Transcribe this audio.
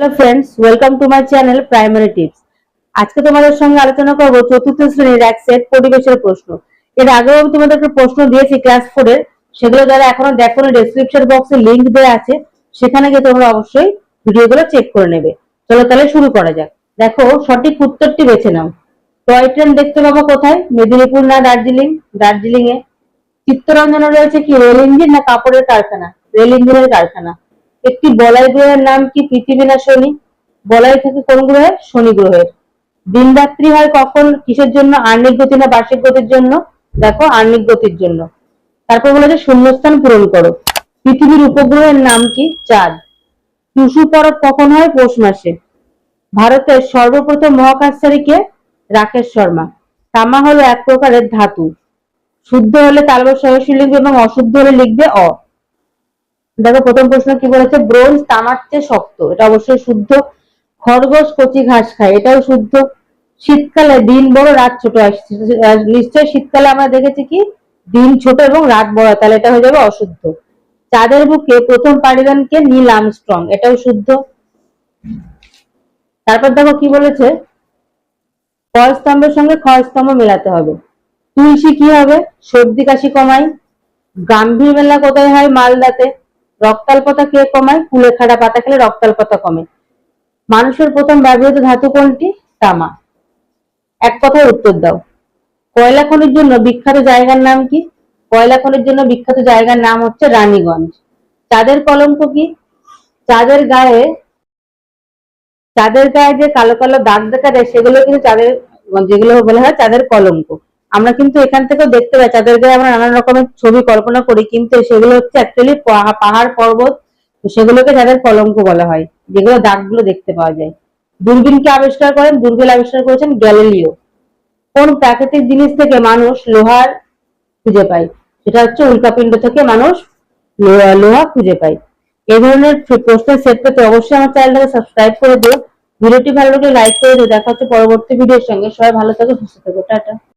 Hello friends welcome to my channel primary tips আজকে তোমাদের সঙ্গে আলোচনা করব চতুর্থ শ্রেণির এক সেট পরিবেশের প্রশ্ন। এর আগেও আমি তোমাদেরকে প্রশ্ন দিয়েছি ক্লাস ফোর এর, সেগুলো যারা এখনও দেখো ডেসক্রিপশন বক্সে লিংক দেওয়া আছে, সেখানে গিয়ে তোমরা অবশ্যই ভিডিওগুলো চেক করে নেবে। চলো তাহলে শুরু করা যাক। দেখো, সঠিক উত্তরটি বেছে নাও। টয় ট্রেন দেখতে পাবো কোথায়? মেদিনীপুর না দার্জিলিং? দার্জিলিং এ চিত্তরঞ্জনে রয়েছে কি রেল ইঞ্জিন না কাপড়ের কারখানা? রেল ইঞ্জিনের কারখানা। একটি বলয় গ্রহের নাম কি পৃথিবী না শনি? বলয় থাকে কোন গ্রহে শনি গ্রহের। দিন রাত্রি হয় কখন? কিসের জন্য? আর্নিক গতি না বার্ষিক গতির জন্য? দেখো, আর্নিক গতির জন্য। তারপর বলেছে শূন্যস্থান পূরণ করো। পৃথিবীর উপগ্রহের নাম কি? চাঁদ। টুসু পরব কখন হয়? পৌষ মাসে। ভারতের সর্বপ্রথম মহাকাশচারী কে? রাকেশ শর্মা। তামা হলো এক প্রকারের ধাতু। শুদ্ধ হলে তালবর সহসী লিখবে এবং অশুদ্ধ হলে লিখবে অ। দেখো, প্রথম প্রশ্ন কি বলেছে? ব্রোঞ্জ তামার চেয়ে শক্ত। এটা অবশ্যই শুদ্ধ। খরগোশ, কচি ঘাস খায়। এটাও শুদ্ধ। শীতকালে দিন বড়, রাত ছোট নিশ্চয়ই শীতকালে আমরা দেখেছি কি? দিন ছোট এবং রাত বড়। তাহলে এটা হয়ে যাবে অশুদ্ধ। চাঁদের বুকে প্রথম পাড়িদান কে? Neil Armstrong. এটাও শুদ্ধ। তারপর দেখো কি বলেছে? ক স্তম্ভের সঙ্গে খ স্তম্ভ মেলাতে হবে। তুলসী কি হবে? সর্দি কাশি কমায়। গাম্ভীর মেলা কোথায় হয়? মালদাতে। রক্তাল্পতা কে কমায়? কুলেখাড়া পাতা খেলে রক্তাল্পতা কমে। মানুষের প্রথম ব্যবহৃত ধাতু কোনটি? তামা। এক কথায় উত্তর দাও। কয়লা খনির জন্য বিখ্যাত জায়গার নাম কি? কয়লা খনির জন্য বিখ্যাত জায়গার নাম হচ্ছে রানীগঞ্জ। চাঁদের কলঙ্ক কি? চাঁদের গায়ে চাঁদের গায়ে যে কালো কালো দাগ দেখা যায়, সেগুলো কিন্তু চাঁদের, যেগুলো বলা হয় চাঁদের কলঙ্ক। আমরা কিন্তু এখান থেকেও দেখতে পাই চাঁদের গায়ে আমরা নানান রকমের ছবি কল্পনা করি, কিন্তু সেগুলো হচ্ছে অ্যাকচুয়ালি পাহাড় পর্বত সেগুলোকে যাদের কলঙ্ক বলা হয়, যেগুলো দাগগুলো দেখতে পাওয়া যায়। দূরবীনকে আবিষ্কার করেন, দূরবীন আবিষ্কার করেছেন গ্যালিলিও। কোন প্রাকৃতিক জিনিস থেকে মানুষ লোহার খুঁজে পায়? সেটা হচ্ছে উল্কাপিণ্ড থেকে মানুষ লোহা খুঁজে পায়। এই ধরনের প্রশ্নের সেট পেতে অবশ্যই আমার চ্যানেলটাকে সাবস্ক্রাইব করে দিও। ভিডিওটি ভালো লাগলে লাইক করে দিও। দেখা হচ্ছে পরবর্তী ভিডিওর সঙ্গে। সবাই ভালো থাকো, সুস্থ থাকো। টাটা।